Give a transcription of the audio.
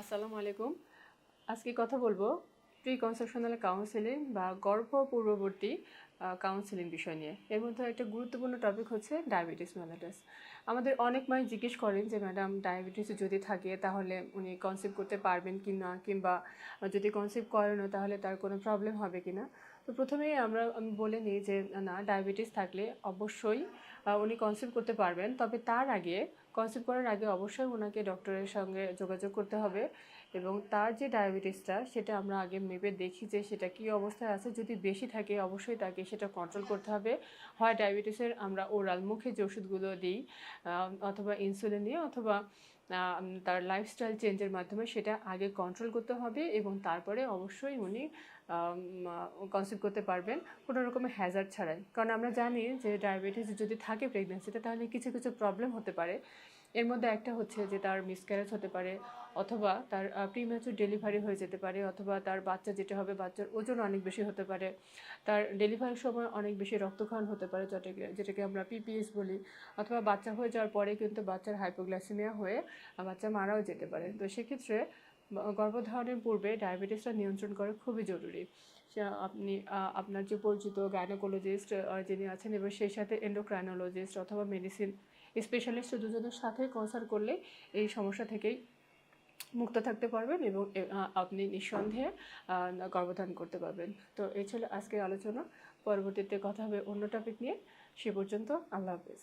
আসসালামু আলাইকুম। আজকে কথা বলব প্রি কনসেপশনাল কাউন্সেলিং বা গর্ভ পূর্ববর্তী কাউন্সেলিং বিষয় নিয়ে। এর মধ্যে একটা গুরুত্বপূর্ণ টপিক হচ্ছে ডায়াবেটিস মেলাটাস আমাদের অনেক মাই জিজ্ঞেস করেন যে ম্যাডাম ডায়াবেটিস যদি থাকে, তাহলে উনি কনসেপ্ট করতে পারবেন কি না? কিংবা যদি কনসেপ্ট করেনও, তাহলে তার কোনো প্রবলেম হবে কি না? তো প্রথমেই আমরা, আমি বলে নিই যে, না ডায়াবেটিস থাকলে অবশ্যই উনি কনসেপ্ট করতে পারবেন। তবে তার আগে কনসেপ্ট করার আগে অবশ্যই ওনাকে ডক্টরের সঙ্গে যোগাযোগ করতে হবে। এবং তার যে ডায়াবেটিসটা সেটা আমরা আগে মেপে দেখি যে, সেটা কী অবস্থায় আছে। যদি বেশি থাকে, অবশ্যই তাকে সেটা কন্ট্রোল করতে হবে। হয় ডায়াবেটিসের আমরা ওরাল মুখে যে ওষুধগুলো দিই অথবা ইনসুলিন দিয়ে, অথবা তার লাইফস্টাইল চেঞ্জের মাধ্যমে সেটা আগে কন্ট্রোল করতে হবে এবং তারপরে অবশ্যই উনি কনসিভ করতে পারবেন কোনো রকমের হ্যাজার্ড ছাড়াই। কারণ আমরা জানি যে ডায়াবেটিস যদি থাকে প্রেগনেন্সিতে তাহলে কিছু কিছু প্রবলেম হতে পারে। এর মধ্যে একটা হচ্ছে যে তার মিসক্যারেজ হতে পারে অথবা তার প্রিম্যাচুর ডেলিভারি হয়ে যেতে পারে অথবা তার বাচ্চা যেটা হবে বাচ্চার ওজন অনেক বেশি হতে পারে। তার ডেলিভারির সময় অনেক বেশি রক্তক্ষরণ হতে পারে, যেটাকে যেটাকে আমরা পিপিএস বলি। অথবা বাচ্চা হয়ে যাওয়ার পরে কিন্তু বাচ্চার হাইপোগ্লাইসেমিয়া হয়ে বাচ্চা মারাও যেতে পারে। তো সেক্ষেত্রে গর্ভধারণের পূর্বে ডায়াবেটিসটা নিয়ন্ত্রণ করা খুবই জরুরি। আপনি আপনার যে পরিচিত গাইনোকোলজিস্ট যিনি আছেন এবং সেই সাথে এন্ডোক্রাইনোলজিস্ট অথবা মেডিসিন স্পেশালিস্ট দুজনের সাথে কনসাল্ট করলে এই সমস্যা থেকেই মুক্ত থাকতে পারবেন এবং আপনি নিঃসন্দেহে গর্ভধারণ করতে পারবেন। তো এই ছিল আজকের আলোচনা। পরবর্তীতে কথা হবে অন্য টপিক নিয়ে। সে পর্যন্ত আল্লাহ হাফেজ।